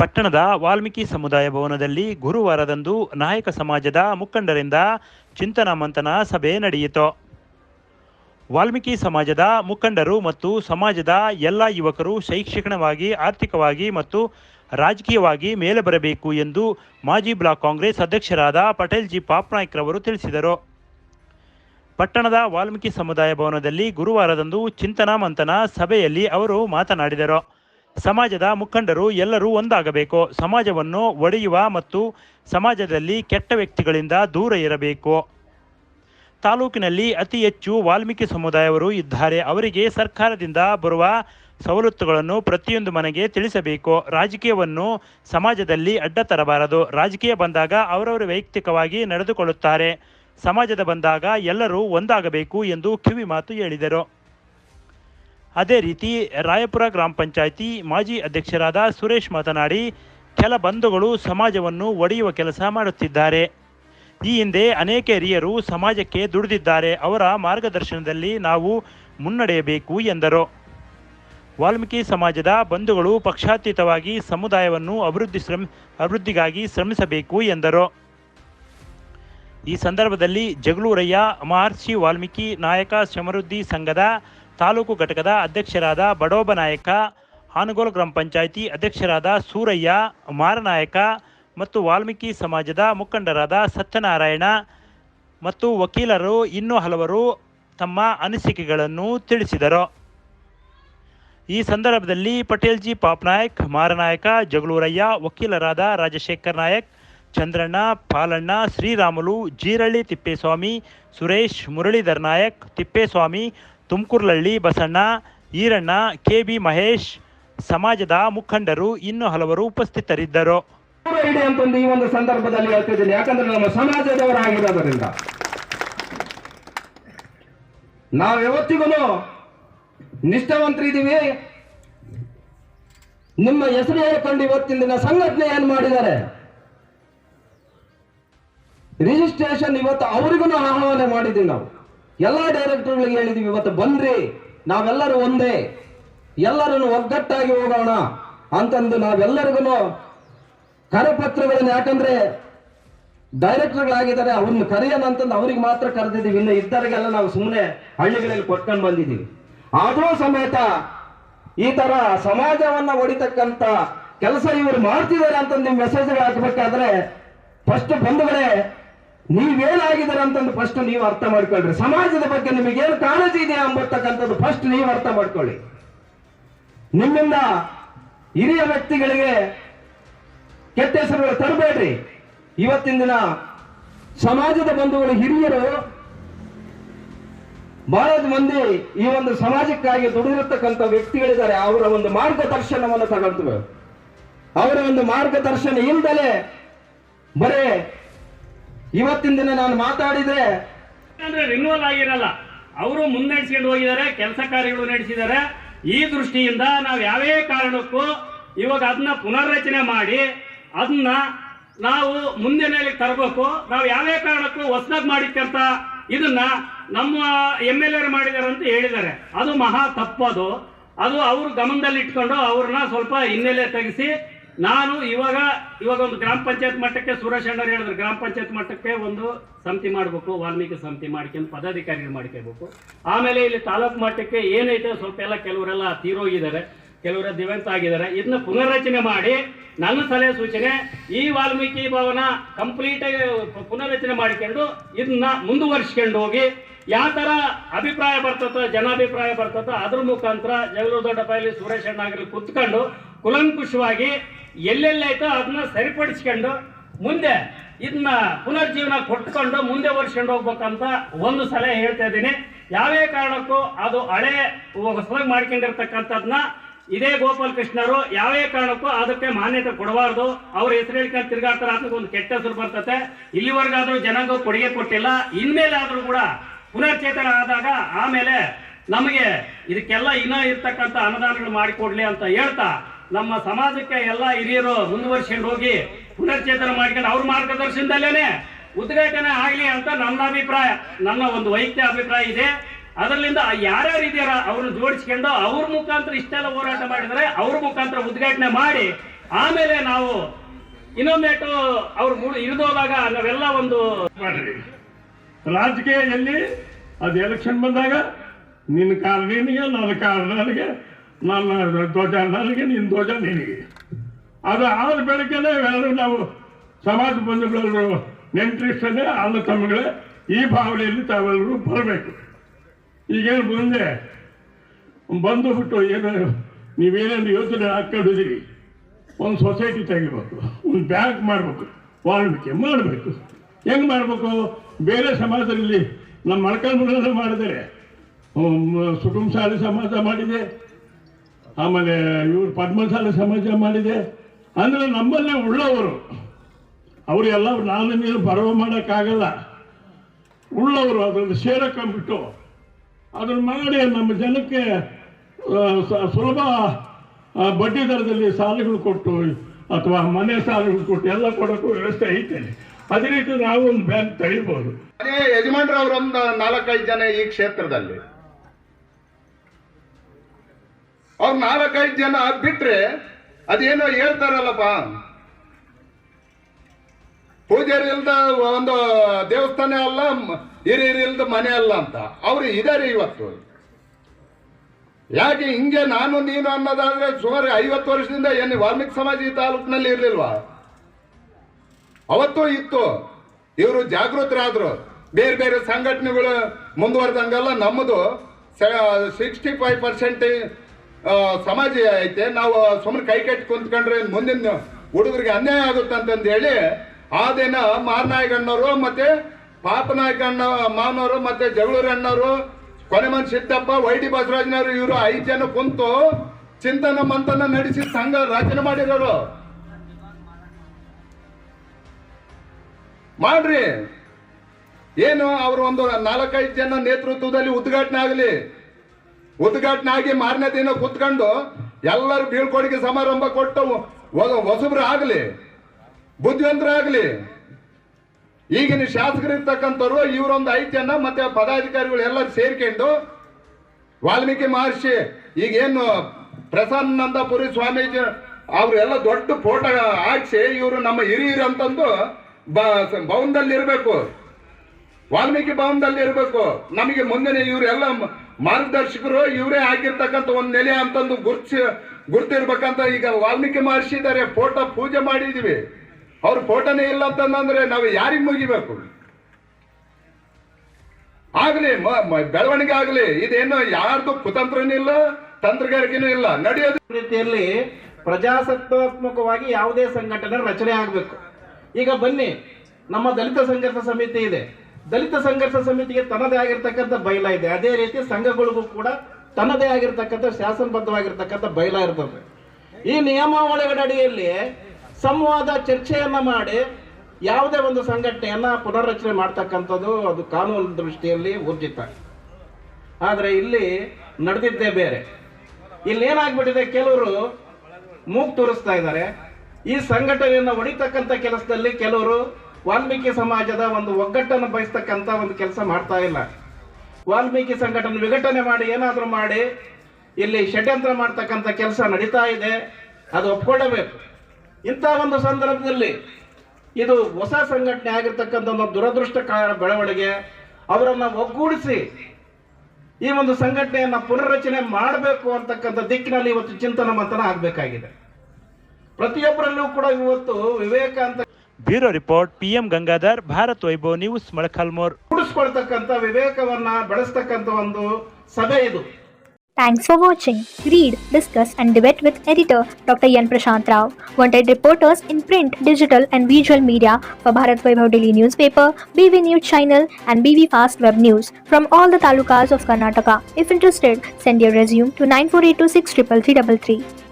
ಪಟ್ಟಣದ ವಾಲ್ಮೀಕಿ ಸಮುದಾಯ ಭವನದಲ್ಲಿ ಗುರುವಾರದಂದು ನಾಯಕ ಸಮಾಜದ ಮುಖಂಡರಿಂದ ಚಿಂತನ ಮಂಥನ ಸಭೆ ನಡೆಯಿತು. ವಾಲ್ಮೀಕಿ ಸಮಾಜದ ಮುಖಂಡರು ಮತ್ತು ಸಮಾಜದ ಎಲ್ಲ ಯುವಕರು ಶೈಕ್ಷಣಿಕವಾಗಿ, ಆರ್ಥಿಕವಾಗಿ ಮತ್ತು ರಾಜಕೀಯವಾಗಿ ಮೇಲೆ ಬರಬೇಕು ಎಂದು ಮಾಜಿ ಬ್ಲಾಕ್ ಕಾಂಗ್ರೆಸ್ ಅಧ್ಯಕ್ಷರಾದ ಪಟೇಲ್ ಜಿ ಪಾಪ್ನಾಯ್ಕ್ರವರು ತಿಳಿಸಿದರು. ಪಟ್ಟಣದ ವಾಲ್ಮೀಕಿ ಸಮುದಾಯ ಭವನದಲ್ಲಿ ಗುರುವಾರದಂದು ಚಿಂತನ ಮಂಥನ ಸಭೆಯಲ್ಲಿ ಅವರು ಮಾತನಾಡಿದರು. ಸಮಾಜದ ಮುಖಂಡರು ಎಲ್ಲರೂ ಒಂದಾಗಬೇಕು. ಸಮಾಜವನ್ನು ಒಡೆಯುವ ಮತ್ತು ಸಮಾಜದಲ್ಲಿ ಕೆಟ್ಟ ವ್ಯಕ್ತಿಗಳಿಂದ ದೂರ ಇರಬೇಕು. ತಾಲೂಕಿನಲ್ಲಿ ಅತಿ ಹೆಚ್ಚು ವಾಲ್ಮೀಕಿ ಸಮುದಾಯವರು ಇದ್ದಾರೆ. ಅವರಿಗೆ ಸರ್ಕಾರದಿಂದ ಬರುವ ಸವಲತ್ತುಗಳನ್ನು ಪ್ರತಿಯೊಂದು ಮನೆಗೆ ತಿಳಿಸಬೇಕು. ರಾಜಕೀಯವನ್ನು ಸಮಾಜದಲ್ಲಿ ಅಡ್ಡ ತರಬಾರದು. ರಾಜಕೀಯ ಬಂದಾಗ ಅವರವರು ವೈಯಕ್ತಿಕವಾಗಿ ನಡೆದುಕೊಳ್ಳುತ್ತಾರೆ. ಸಮಾಜದ ಬಂದಾಗ ಎಲ್ಲರೂ ಒಂದಾಗಬೇಕು ಎಂದು ಕಿವಿ ಮಾತು ಹೇಳಿದರು. ಅದೇ ರೀತಿ ರಾಯಪುರ ಗ್ರಾಮ ಪಂಚಾಯಿತಿ ಮಾಜಿ ಅಧ್ಯಕ್ಷರಾದ ಸುರೇಶ್ ಮಾತನಾಡಿ, ಕೆಲ ಬಂಧುಗಳು ಸಮಾಜವನ್ನು ಒಡೆಯುವ ಕೆಲಸ ಮಾಡುತ್ತಿದ್ದಾರೆ. ಈ ಹಿಂದೆ ಅನೇಕ ಹಿರಿಯರು ಸಮಾಜಕ್ಕೆ ದುಡಿದಿದ್ದಾರೆ. ಅವರ ಮಾರ್ಗದರ್ಶನದಲ್ಲಿ ನಾವು ಮುನ್ನಡೆಯಬೇಕು ಎಂದರು. ವಾಲ್ಮೀಕಿ ಸಮಾಜದ ಬಂಧುಗಳು ಪಕ್ಷಾತೀತವಾಗಿ ಸಮುದಾಯವನ್ನು ಅಭಿವೃದ್ಧಿ ಶ್ರಮ, ಅಭಿವೃದ್ಧಿಗಾಗಿ ಶ್ರಮಿಸಬೇಕು ಎಂದರು. ಈ ಸಂದರ್ಭದಲ್ಲಿ ಜಗಳೂರಯ್ಯ, ಮಹರ್ಷಿ ವಾಲ್ಮೀಕಿ ನಾಯಕ ಸಮೃದ್ಧಿ ಸಂಘದ ತಾಲೂಕು ಘಟಕದ ಅಧ್ಯಕ್ಷರಾದ ಬಡೋಬ ನಾಯಕ, ಹಾನಗೋಲ್ ಗ್ರಾಮ ಪಂಚಾಯಿತಿ ಅಧ್ಯಕ್ಷರಾದ ಸೂರಯ್ಯ, ಮಾರನಾಯಕ ಮತ್ತು ವಾಲ್ಮೀಕಿ ಸಮಾಜದ ಮುಖಂಡರಾದ ಸತ್ಯನಾರಾಯಣ ಮತ್ತು ವಕೀಲರು ಇನ್ನೂ ಹಲವರು ತಮ್ಮ ಅನಿಸಿಕೆಗಳನ್ನು ತಿಳಿಸಿದರು. ಈ ಸಂದರ್ಭದಲ್ಲಿ ಪಟೇಲ್ ಜಿ ಪಾಪ್ನಾಯಕ್, ಮಾರನಾಯಕ, ಜಗಳೂರಯ್ಯ, ವಕೀಲರಾದ ರಾಜಶೇಖರ್ ನಾಯಕ್, ಚಂದ್ರಣ್ಣ, ಪಾಲಣ್ಣ, ಶ್ರೀರಾಮುಲು, ಜೀರಳ್ಳಿ ತಿಪ್ಪೇಸ್ವಾಮಿ, ಸುರೇಶ್, ಮುರಳೀಧರ್ ನಾಯಕ್, ತಿಪ್ಪೇಸ್ವಾಮಿ ತುಮಕೂರ್ಲಳ್ಳಿ, ಬಸಣ್ಣ, ಈರಣ್ಣ ಕೆ ಬಿ ಮಹೇಶ್, ಸಮಾಜದ ಮುಖಂಡರು, ಇನ್ನು ಹಲವರು ಉಪಸ್ಥಿತರಿದ್ದರು. ಇದೆ ಅಂತಂದು ಈ ಒಂದು ಸಂದರ್ಭದಲ್ಲಿ ಯಾಕಂದ್ರೆ ನಮ್ಮ ನಾವು ಯಾವತ್ತಿಗೂ ನಿಷ್ಠಾವಂತರಿದ್ದೀವಿ ನಿಮ್ಮ ಹೆಸರು ಹೇಳ್ಕೊಂಡು ಇವತ್ತಿನ ಸಂಘಟನೆ ಏನ್ ಮಾಡಿದ್ದಾರೆ? ರಿಜಿಸ್ಟ್ರೇಷನ್ ಇವತ್ತು ಅವರಿಗೂ ಆಹ್ವಾನ ಮಾಡಿದ್ದೀವಿ ನಾವು. ಎಲ್ಲಾ ಡೈರೆಕ್ಟರ್ಗಳಿಗೆ ಹೇಳಿದೀವಿ, ಇವತ್ತು ಬನ್ರಿ ನಾವೆಲ್ಲರೂ ಒಂದೇ, ಎಲ್ಲರನ್ನು ಒಗ್ಗಟ್ಟಾಗಿ ಹೋಗೋಣ ಅಂತಂದು ನಾವೆಲ್ಲರಿಗೂ ಕರಪತ್ರಗಳನ್ನು ಯಾಕಂದ್ರೆ ಡೈರೆಕ್ಟರ್ಗಳಾಗಿದ್ದಾರೆ ಅವ್ರನ್ನ ಕರೆಯೋಣ ಅಂತಂದು ಅವ್ರಿಗೆ ಮಾತ್ರ ಕರೆದಿದ್ದೀವಿ. ಇನ್ನು ಇದ್ದರಿಗೆಲ್ಲ ನಾವು ಸುಮ್ಮನೆ ಹಳ್ಳಿಗಳಲ್ಲಿ ಕೊಟ್ಕೊಂಡು ಬಂದಿದ್ದೀವಿ. ಆದರೂ ಸಮೇತ ಈ ತರ ಸಮಾಜವನ್ನ ಹೊಡಿತಕ್ಕಂತ ಕೆಲಸ ಇವರು ಮಾಡ್ತಿದ್ದಾರೆ ಅಂತ ನಿಮ್ ಮೆಸೇಜ್ಗಳು ಹಾಕ್ಬೇಕಾದ್ರೆ ಫಸ್ಟ್ ಬಂಧುಗಳೇ ನೀವೇನಾಗಿದ್ದಾರೆ ಅಂತಂದು ಫಸ್ಟ್ ನೀವು ಅರ್ಥ ಮಾಡ್ಕೊಳ್ರಿ. ಸಮಾಜದ ಬಗ್ಗೆ ನಿಮಗೇನು ಕಾಳಜಿ ಇದೆ ಅಂಬತಕ್ಕಂಥದ್ದು ಫಸ್ಟ್ ನೀವು ಅರ್ಥ ಮಾಡ್ಕೊಳ್ಳಿ. ನಿಮ್ಮಿಂದ ಹಿರಿಯ ವ್ಯಕ್ತಿಗಳಿಗೆ ಕೆಟ್ಟ ಹೆಸರುಗಳು ತರಬೇಡ್ರಿ. ಇವತ್ತಿನ ದಿನ ಸಮಾಜದ ಬಂಧುಗಳು ಹಿರಿಯರು ಬಹಳ ಮಂದಿ ಈ ಒಂದು ಸಮಾಜಕ್ಕಾಗಿ ದುಡಿದಿರತಕ್ಕಂಥ ವ್ಯಕ್ತಿಗಳಿದ್ದಾರೆ. ಅವರ ಒಂದು ಮಾರ್ಗದರ್ಶನವನ್ನು ತಗೊಳ್ತವೆ. ಅವರ ಒಂದು ಮಾರ್ಗದರ್ಶನ ಇಲ್ದಲೆ ಬರೇ ಇವತ್ತಿನ ದಿನ ನಾನು ಮಾತಾಡಿದ್ರೆ ಅಂದ್ರೆ ರಿನ್ಯೂವಲ್ ಆಗಿರಲ್ಲ. ಅವರು ಮುನ್ನಡೆಸ್ಕೊಂಡು ಹೋಗಿದ್ದಾರೆ, ಕೆಲಸ ಕಾರ್ಯಗಳು ನಡೆಸಿದ್ದಾರೆ. ಈ ದೃಷ್ಟಿಯಿಂದ ನಾವು ಯಾವೇ ಕಾರಣಕ್ಕೂ ಇವಾಗ ಅದನ್ನ ಪುನರ್ರಚನೆ ಮಾಡಿ ಅದನ್ನ ನಾವು ಮುಂದಿನ ತರಬೇಕು. ನಾವು ಯಾವೇ ಕಾರಣಕ್ಕೂ ಹೊಸದಾಗಿ ಮಾಡಿಕ್ಕಂತ ಇದನ್ನ ನಮ್ಮ ಎಂ ಎಲ್ ಎರು ಅಂತ ಹೇಳಿದ್ದಾರೆ. ಅದು ಮಹಾ ತಪ್ಪದು. ಅದು ಅವ್ರ ಗಮನದಲ್ಲಿ ಇಟ್ಕೊಂಡು ಅವ್ರನ್ನ ಸ್ವಲ್ಪ ಹಿನ್ನೆಲೆ ತೆಗೆಸಿ ನಾನು ಇವಾಗ ಇವಾಗ ಒಂದು ಗ್ರಾಮ ಪಂಚಾಯತ್ ಮಟ್ಟಕ್ಕೆ ಸುರೇಶ್ ಅಣ್ಣರು ಹೇಳಿದ್ರು. ಗ್ರಾಮ ಪಂಚಾಯತ್ ಮಟ್ಟಕ್ಕೆ ಒಂದು ಸಮಿತಿ ಮಾಡಬೇಕು, ವಾಲ್ಮೀಕಿ ಸಮಿತಿ ಮಾಡ್ಕೊಂಡು ಪದಾಧಿಕಾರಿಗಳು ಮಾಡ್ಕೋಬೇಕು ಆಮೇಲೆ ಇಲ್ಲಿ ತಾಲೂಕು ಮಟ್ಟಕ್ಕೆ ಏನೈತೆ, ಸ್ವಲ್ಪ ಎಲ್ಲ ಕೆಲವರೆಲ್ಲ ತೀರೋಗಿದ್ದಾರೆ ಕೆಲವರ ದಿವಂತ ಆಗಿದ್ದಾರೆ. ಇದನ್ನ ಪುನರ್ರಚನೆ ಮಾಡಿ, ನನ್ನ ಸಲಹೆ ಸೂಚನೆ, ಈ ವಾಲ್ಮೀಕಿ ಭವನ ಕಂಪ್ಲೀಟ್ ಪುನರ್ರಚನೆ ಮಾಡಿಕೊಂಡು, ಇದನ್ನ ಮುಂದುವರಿಸ್ಕೊಂಡು ಹೋಗಿ, ಯಾವ ಥರ ಅಭಿಪ್ರಾಯ ಬರ್ತದೋ ಜನಾಭಿಪ್ರಾಯ ಬರ್ತದೋ ಅದ್ರ ಮುಖಾಂತರ ಜಗಳೂರು ದೊಡ್ಡಪ್ಪಾಯಲ್ಲಿ ಸುರೇಶ್ ಅಣ್ಣ ಕುತ್ಕೊಂಡು ಕುಲಂಕುಷವಾಗಿ ಎಲ್ಲೆಲ್ಲೈತೋ ಅದನ್ನ ಸರಿಪಡಿಸ್ಕೊಂಡು ಮುಂದೆ ಇದನ್ನ ಪುನರ್ಜೀವನ ಕೊಟ್ಕೊಂಡು ಮುಂದೆ ವರ್ಷಕೊಂಡು ಹೋಗ್ಬೇಕಂತ ಒಂದು ಸಲಹೆ ಹೇಳ್ತಾ ಇದ್ದೀನಿ. ಯಾವೇ ಕಾರಣಕ್ಕೂ ಅದು ಹಳೆ ಹೊಸದಾಗಿ ಮಾಡ್ಕೊಂಡಿರ್ತಕ್ಕಂಥದ್ನ ಇದೇ ಗೋಪಾಲ್ ಕೃಷ್ಣರು ಯಾವೇ ಕಾರಣಕ್ಕೂ ಅದಕ್ಕೆ ಮಾನ್ಯತೆ ಕೊಡಬಾರ್ದು. ಅವ್ರ ಹೆಸರು ಹೇಳ್ಕೊಂಡು ತಿರ್ಗಾಡ್ತಾರೆ. ಅದಕ್ಕೆ ಒಂದು ಕೆಟ್ಟ ಹೆಸರು ಬರ್ತತೆ. ಇಲ್ಲಿವರೆಗಾದ್ರೂ ಜನಾಂಗ ಕೊಡುಗೆ ಕೊಟ್ಟಿಲ್ಲ. ಇನ್ಮೇಲೆ ಆದ್ರೂ ಕೂಡ ಪುನರ್ಚೇತನ ಆದಾಗ ಆಮೇಲೆ ನಮಗೆ ಇದಕ್ಕೆಲ್ಲ ಇನ್ನೂ ಇರ್ತಕ್ಕಂಥ ಅನುದಾನಗಳು ಮಾಡಿಕೊಡ್ಲಿ ಅಂತ ಹೇಳ್ತಾ ನಮ್ಮ ಸಮಾಜಕ್ಕೆ ಎಲ್ಲ ಹಿರಿಯರು ಮುಂದುವರ್ಸ್ಕೊಂಡು ಹೋಗಿ ಪುನರ್ಚೇತನ ಮಾಡ್ಕೊಂಡು ಅವ್ರ ಮಾರ್ಗದರ್ಶನದಲ್ಲೇನೆ ಉದ್ಘಾಟನೆ ಆಗಲಿ ಅಂತ ನನ್ನ ಅಭಿಪ್ರಾಯ, ನನ್ನ ಒಂದು ವೈಯಕ್ತಿಕ ಅಭಿಪ್ರಾಯ ಇದೆ. ಅದರಿಂದ ಯಾರ್ಯಾರು ಇದೆಯಾರ ಅವ್ರನ್ನ ಜೋಡಿಸ್ಕೊಂಡು ಅವ್ರ ಮುಖಾಂತರ ಇಷ್ಟೆಲ್ಲ ಹೋರಾಟ ಮಾಡಿದರೆ ಅವ್ರ ಮುಖಾಂತರ ಉದ್ಘಾಟನೆ ಮಾಡಿ, ಆಮೇಲೆ ನಾವು ಇನ್ನೊಂದೇಟು ಅವ್ರು ಮುಳು ಇಳಿದೋದಾಗ ನಾವೆಲ್ಲ ಒಂದು ಮಾಡ್ರಿ. ರಾಜಕೀಯದಲ್ಲಿ ಅದು ಎಲೆಕ್ಷನ್ ಬಂದಾಗ, ನಿನ್ನ ಕಾಲ ನಿನಗೆ, ನನ್ನ ಕಾರಣ ನನಗೆ. ನನ್ನ ಧ್ವಜ, ನನಗೆ ನಿನ್ನ ಧ್ವಜ ನಿನಗೆ. ಅದು ಆದ ಬೆಳಗ್ಗೆನೆ ಎಲ್ಲರೂ ನಾವು ಸಮಾಜ ಬಂಧುಗಳೆಲ್ಲರೂ ನೆಂಟರಿಷ್ಟೇ ಅಣ್ಣ ತಮ್ಮಗಳೇ, ಈ ಭಾವನೆಯಲ್ಲಿ ತಾವೆಲ್ಲರೂ ಬರಬೇಕು. ಈಗೇನು ಮುಂದೆ ಬಂದು ಬಿಟ್ಟು ಏನು, ನೀವೇನೇನು ಯೋಚನೆ ಹಾಕೊಂಡಿದ್ದೀರಿ? ಒಂದು ಸೊಸೈಟಿ ತೆಗಿಬೇಕು, ಒಂದು ಬ್ಯಾಂಕ್ ಮಾಡಬೇಕು, ವಾಲ್ಮೀಕಿ ಮಾಡಬೇಕು. ಹೆಂಗೆ ಮಾಡಬೇಕು? ಬೇರೆ ಸಮಾಜದಲ್ಲಿ ನಮ್ಮ ಮಳಕಾಲ ಮಾಡಿದರೆ ಸುಕುಂಸಾಲಿ ಸಮಾಜ ಮಾಡಿದೆ. ಆಮೇಲೆ ಇವರು ಪದ್ಮಸಾಲ ಸಮಾಜ ಮಾಡಿದೆ. ಅಂದರೆ ನಮ್ಮಲ್ಲೇ ಉಳ್ಳವರು. ಅವರೆಲ್ಲ ನಾನು ನೀನು ಪರವ ಮಾಡೋಕ್ಕಾಗಲ್ಲ. ಉಳ್ಳವರು ಅದನ್ನು ಸೇರಕೊಂಡ್ಬಿಟ್ಟು ಅದನ್ನು ಮಾಡಿ ನಮ್ಮ ಜನಕ್ಕೆ ಸುಲಭ ಬಡ್ಡಿ ದರದಲ್ಲಿ ಸಾಲಗಳು ಕೊಟ್ಟು ಅಥವಾ ಮನೆ ಸಾಲಗಳು ಕೊಟ್ಟು ಎಲ್ಲ ಕೊಡೋಕ್ಕೂ ವ್ಯವಸ್ಥೆ ಐತೆ. ಅದೇ ರೀತಿ ನಾವು ಒಂದು ಬ್ಯಾಂಕ್ ತೆಗಿಬೋದು. ಅದೇ ಯಜಮಾನ್ರು ಅವರೊಂದು ನಾಲ್ಕೈದು ಜನ ಈ ಕ್ಷೇತ್ರದಲ್ಲಿ. ಅವ್ರು ನಾಲ್ಕೈದು ಜನ ಬಿಟ್ರೆ ಅದೇನೋ ಹೇಳ್ತಾರಲ್ಲಪ್ಪ. ಪೂಜಾರಿ ಇಲ್ದ ಒಂದು ದೇವಸ್ಥಾನ ಅಲ್ಲ ಹಿರಿಯರಿಲ್ದ ಮನೆ ಅಲ್ಲ ಅಂತ. ಅವ್ರು ಇದಾರೆ ಇವತ್ತು. ಯಾಕೆ ಹಿಂಗೆ ನಾನು ನೀನು ಅನ್ನೋದಾದ್ರೆ ಸುಮಾರು ಐವತ್ತು ವರ್ಷದಿಂದ ಏನು ವಾಲ್ಮೀಕಿ ಸಮಾಜ ಈ ತಾಲೂಕಿನಲ್ಲಿ ಇರಲಿಲ್ವಾ? ಅವತ್ತು ಇತ್ತು. ಇವರು ಜಾಗೃತರಾದ್ರು. ಬೇರೆ ಬೇರೆ ಸಂಘಟನೆಗಳು ಮುಂದುವರೆದಂಗೆಲ್ಲ ನಮ್ಮದು ಸಿಕ್ಸ್ಟಿ ಫೈವ್ ಪರ್ಸೆಂಟ್ ಸಮಾಜ ಐತೆ, ನಾವು ಸುಮ್ಮನೆ ಕೈ ಕಟ್ಟಿ ಕುಂತ್ಕೊಂಡ್ರೆ ಮುಂದಿನ ಹುಡುಗರಿಗೆ ಅನ್ಯಾಯ ಆಗುತ್ತೆ ಅಂತಂದು ಹೇಳಿ, ಆ ದಿನ ಮಾರನಾಯಕಣ್ಣವರು ಮತ್ತೆ ಪಾಪನಾಯಕಣ್ಣ ಮಾವನವರು ಮತ್ತೆ ಜಗಳೂರು ಅಣ್ಣವರು ಕೊನೆಮನ್ ಸಿದ್ದಪ್ಪ, ವೈ ಡಿ ಬಸವರಾಜನವರು ಇವರು ಐದು ಜನ ಕುಂತು ಚಿಂತನ ಮಂತನ ನಡೆಸಿ ಸಂಘ ರಚನೆ ಮಾಡಿರೋರು. ಮಾಡ್ರಿ. ಏನು, ಅವರು ಒಂದು ನಾಲ್ಕೈದು ಜನ ನೇತೃತ್ವದಲ್ಲಿ ಉದ್ಘಾಟನೆ ಆಗಲಿ. ಉದ್ಘಾಟನೆ ಮಾರನೇ ದಿನ ಕುತ್ಕೊಂಡು ಎಲ್ಲರೂ ಬೀಳ್ಕೊಡುಗೆ ಸಮಾರಂಭ ಕೊಟ್ಟು ಆಗಲಿ ಹೊಸಬ್ರು ಆಗಲಿ ಬುದ್ಧಿವಂತರಾಗಲಿ ಈಗಿನ ಶಾಸಕರು ಇರ್ತಕ್ಕಂಥವ್ರು ಇವರೊಂದು ಐತ್ಯನ ಜನ ಮತ್ತೆ ಪದಾಧಿಕಾರಿಗಳು ಎಲ್ಲರೂ ಸೇರ್ಕೊಂಡು ವಾಲ್ಮೀಕಿ ಮಹರ್ಷಿ, ಈಗೇನು ಪ್ರಸನ್ನಂದಪುರಿ ಸ್ವಾಮೀಜಿ ಅವರೆಲ್ಲ ದೊಡ್ಡ ಫೋಟೋ ಹಾಕ್ಸಿ ಇವರು ನಮ್ಮ ಹಿರಿಯರು ಅಂತಂದು ಭವನದಲ್ಲಿ ಇರಬೇಕು ವಾಲ್ಮೀಕಿ ಭವನದಲ್ಲಿ ಇರಬೇಕು ನಮಗೆ ಮುಂದಿನ ಇವರೆಲ್ಲ ಮಾರ್ಗದರ್ಶಕರು ಇವರೇ ಆಗಿರ್ತಕ್ಕಂಥ ಒಂದು ನೆಲೆ ಅಂತಂದು ಗುರ್ತಿ ಗುರ್ತಿರ್ಬೇಕಂತ ಈಗ ವಾಲ್ಮೀಕಿ ಮಹರ್ಷಿ ಇದ್ದಾರೆ, ಫೋಟೋ ಪೂಜೆ ಮಾಡಿದೀವಿ. ಅವ್ರ ಫೋಟೋನೇ ಇಲ್ಲ ಅಂತಂದ್ರೆ ನಾವು ಯಾರಿಗೆ ಮುಗಿಬೇಕು? ಆಗ್ಲಿ ಬೆಳವಣಿಗೆ ಆಗ್ಲಿ, ಇದೇನು ಯಾರ್ದು ಕುತಂತ್ರನೂ ಇಲ್ಲ, ತಂತ್ರಗಾರಿಕೆನೂ ಇಲ್ಲ, ನಡೆಯೋದು ರೀತಿಯಲ್ಲಿ ಪ್ರಜಾಸತ್ತಾತ್ಮಕವಾಗಿ ಯಾವುದೇ ಸಂಘಟನೆ ರಚನೆ ಆಗಬೇಕು. ಈಗ ಬನ್ನಿ, ನಮ್ಮ ದಲಿತ ಸಂಘರ್ಷ ಸಮಿತಿ ಇದೆ. ದಲಿತ ಸಂಘರ್ಷ ಸಮಿತಿಗೆ ತನ್ನದೇ ಆಗಿರ್ತಕ್ಕಂಥ ಬೈಲ ಇದೆ. ಅದೇ ರೀತಿ ಸಂಘಗಳಿಗೂ ಕೂಡ ತನ್ನದೇ ಆಗಿರ್ತಕ್ಕಂಥ ಶಾಸನಬದ್ಧವಾಗಿರ್ತಕ್ಕಂಥ ಬೈಲ ಇರ್ತದೆ. ಈ ನಿಯಮಾವಳಿಗಳ ಅಡಿಯಲ್ಲಿ ಸಂವಾದ ಚರ್ಚೆಯನ್ನ ಮಾಡಿ ಯಾವುದೇ ಒಂದು ಸಂಘಟನೆಯನ್ನ ಪುನರ್ರಚನೆ ಮಾಡ್ತಕ್ಕಂಥದ್ದು ಅದು ಕಾನೂನು ದೃಷ್ಟಿಯಲ್ಲಿ ಊರ್ಜಿತ. ಆದರೆ ಇಲ್ಲಿ ನಡೆದಿದ್ದೇ ಬೇರೆ. ಇಲ್ಲಿ ಏನಾಗ್ಬಿಟ್ಟಿದೆ ಕೆಲವರು ಮೂಗ್ ತೋರಿಸ್ತಾ ಇದ್ದಾರೆ. ಈ ಸಂಘಟನೆಯನ್ನು ಹೊಡಿತಕ್ಕಂಥ ಕೆಲಸದಲ್ಲಿ ಕೆಲವರು ವಾಲ್ಮೀಕಿ ಸಮಾಜದ ಒಂದು ಒಗ್ಗಟ್ಟನ್ನು ಬಯಸ್ತಕ್ಕಂಥ ಒಂದು ಕೆಲಸ ಮಾಡ್ತಾ ಇಲ್ಲ. ವಾಲ್ಮೀಕಿ ಸಂಘಟನೆ ವಿಘಟನೆ ಮಾಡಿ ಏನಾದರೂ ಮಾಡಿ ಇಲ್ಲಿ ಷಡ್ಯಂತ್ರ ಮಾಡ್ತಕ್ಕಂಥ ಕೆಲಸ ನಡೀತಾ ಇದೆ. ಅದು ಒಪ್ಕೊಳ್ಳಬೇಕು. ಇಂಥ ಒಂದು ಸಂದರ್ಭದಲ್ಲಿ ಇದು ಹೊಸ ಸಂಘಟನೆ ಆಗಿರ್ತಕ್ಕಂಥ ಒಂದು ದುರದೃಷ್ಟಕರ ಬೆಳವಣಿಗೆ ಅವರನ್ನು ಒಗ್ಗೂಡಿಸಿ ಈ ಒಂದು ಸಂಘಟನೆಯನ್ನು ಪುನರ್ರಚನೆ ಮಾಡಬೇಕು ಅಂತಕ್ಕಂಥ ದಿಕ್ಕಿನಲ್ಲಿ ಇವತ್ತು ಚಿಂತನ ಮಂಥನ ಆಗಬೇಕಾಗಿದೆ. ಪ್ರತಿಯೊಬ್ಬರಲ್ಲೂ ಕೂಡ ಇವತ್ತು ವಿವೇಕ bureau report PM Gangadhar Bharat Vaibhav news Molakalmuru ಕೂಡಿಸ್ಕೊಳ್ತಕ್ಕಂಥ ವಿವೇಕವನ್ನ ಬೆಳೆಸ್ತಕ್ಕಂಥ ಒಂದು ಸಭೆ ಇದು Thanks for watching. Read, discuss, and debate with editor Dr. Yan Prashant Rao. Wanted reporters in print, digital, and visual media for Bharat Vaibhav Daily newspaper, BV News channel, and BV Fast Web News from all the talukas of Karnataka. If interested, send your resume to 9482633333.